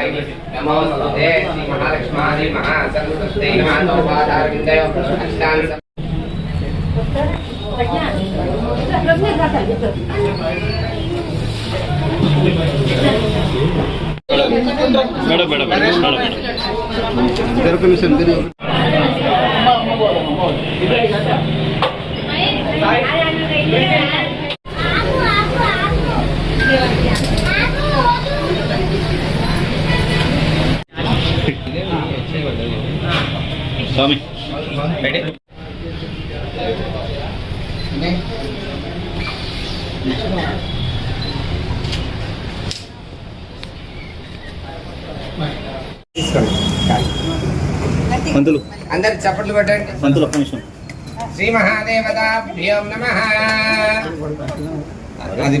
సర్వార్థసాధకే శరణే దేవి నారాయణి నమోస్తుతే శ్రీ మహాలక్ష్మాది మహాసరస్వతై నమో పాదారవిందయో అష్టాన్ మేడం మేడం మేడం మేడం స్వామి. పంతులు అందరు చప్పట్లు కొట్టండి. పంతులు ఒక్క నిమిషం. శ్రీ మహాదేవతాభ్యోం నమ. అది.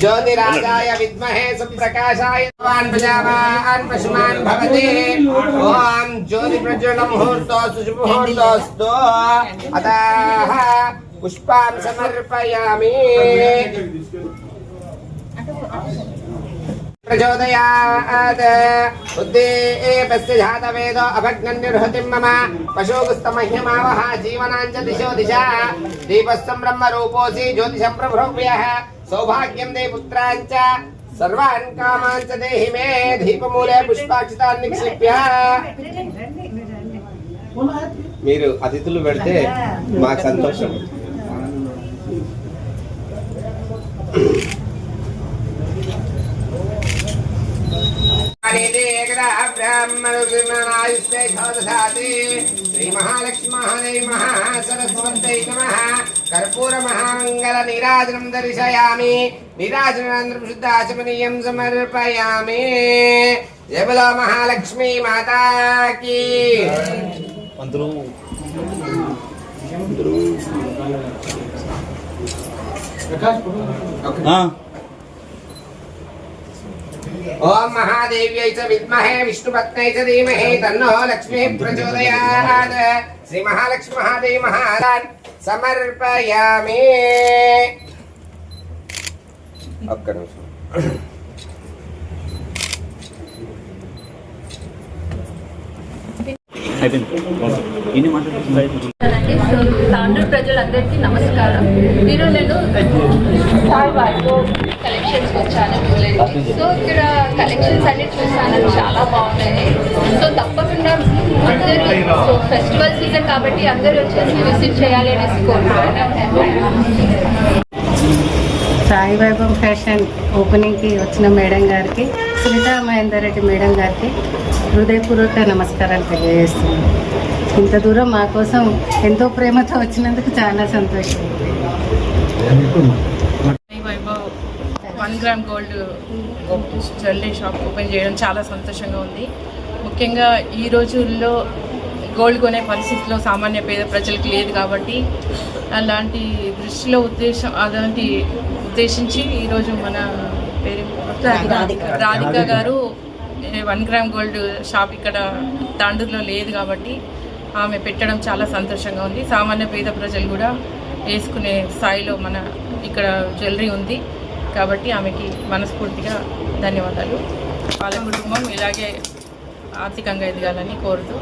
ज्योतिराजाय विद्महे सुप्रकाशाय भवान् प्रजावान् पशुमान् भवति ॐ ज्योतिप्रज्वल मुहूर्तोऽस्तु शुभमुहूर्तोऽस्तु अतः पुष्पान् समर्पयामि प्रचोदयात् उद्दीपस्य जातवेदो अभग्नन्निर्हतिं मम पशुगुस्तमह्यमावः जीवनाञ्च दिशो दिशा दीपस्थं ब्रह्मरूपोऽसि ज्योतिषं प्रभृव्यः सौभाग्यं दे पुत्राञ्च सर्वान् कामान् च देहि मे दीपमूले पुष्पाक्षितान् निक्षिप्य మీరు అతిథులు పెడితే మాకు సంతోషం శ్రీ మహాలక్ష్మీ మహాసరస్వతై నమ కర్పూర మహామంగళ నీరాజనం దర్శయామి నీరాజనానంతరం శుద్ధాచమనీయం సమర్పయామి జయబలో మహాలక్ష్మీ మాతాకి పంతులు ఆ, ఓం మహాదేవ్యై చ విద్మహే విష్ణుపత్నై చ ధీమహి తన్నో లక్ష్మీ ప్రచోదయాత్. శ్రీ మహాలక్ష్మి మహాదేవి మహారాన్ సమర్పయామి. ఒక్క నిమిషం. అయిపోయింది. ఎన్ని మాట్లాడుతుంది సో తాండూరు ప్రజలందరికీ నమస్కారం. మీరు నేను కలెక్షన్స్ వచ్చాను సో ఇక్కడ కలెక్షన్స్ అన్ని చూసాను చాలా బాగున్నాయి. సో తప్పకుండా అందరూ సో ఫెస్టివల్ సీజన్ కాబట్టి అందరూ వచ్చేసి విజిట్ చేయాలి అనేసి కోరుకుంటున్నాను సాయి వైభవం ఫ్యాషన్ ఓపెనింగ్కి వచ్చిన మేడం గారికి సునీతా మహేందర్ రెడ్డి మేడం గారికి హృదయపూర్వక నమస్కారాలు తెలియజేస్తున్నాను. ఇంత దూరం మా కోసం ఎంతో ప్రేమతో వచ్చినందుకు చాలా సంతోషం. One gram gold jewellery shop open చేయడం చాలా సంతోషంగా ఉంది. ముఖ్యంగా ఈ రోజుల్లో గోల్డ్ కొనే పరిస్థితిలో సామాన్య పేద ప్రజలకు లేదు కాబట్టి అలాంటి దృష్టిలో ఉద్దేశం అలాంటి ఉద్దేశించి ఈరోజు మన పేరు రాధిక. గారు వన్ గ్రామ్ గోల్డ్ షాప్ ఇక్కడ తాండూరులో లేదు కాబట్టి ఆమె పెట్టడం చాలా సంతోషంగా ఉంది. సామాన్య పేద ప్రజలు కూడా వేసుకునే స్థాయిలో మన ఇక్కడ జ్యువెలరీ ఉంది. కాబట్టి ఆమెకి మనస్ఫూర్తిగా ధన్యవాదాలు. వాళ్ళ కుటుంబం ఇలాగే ఆర్థికంగా ఎదగాలని కోరుతూ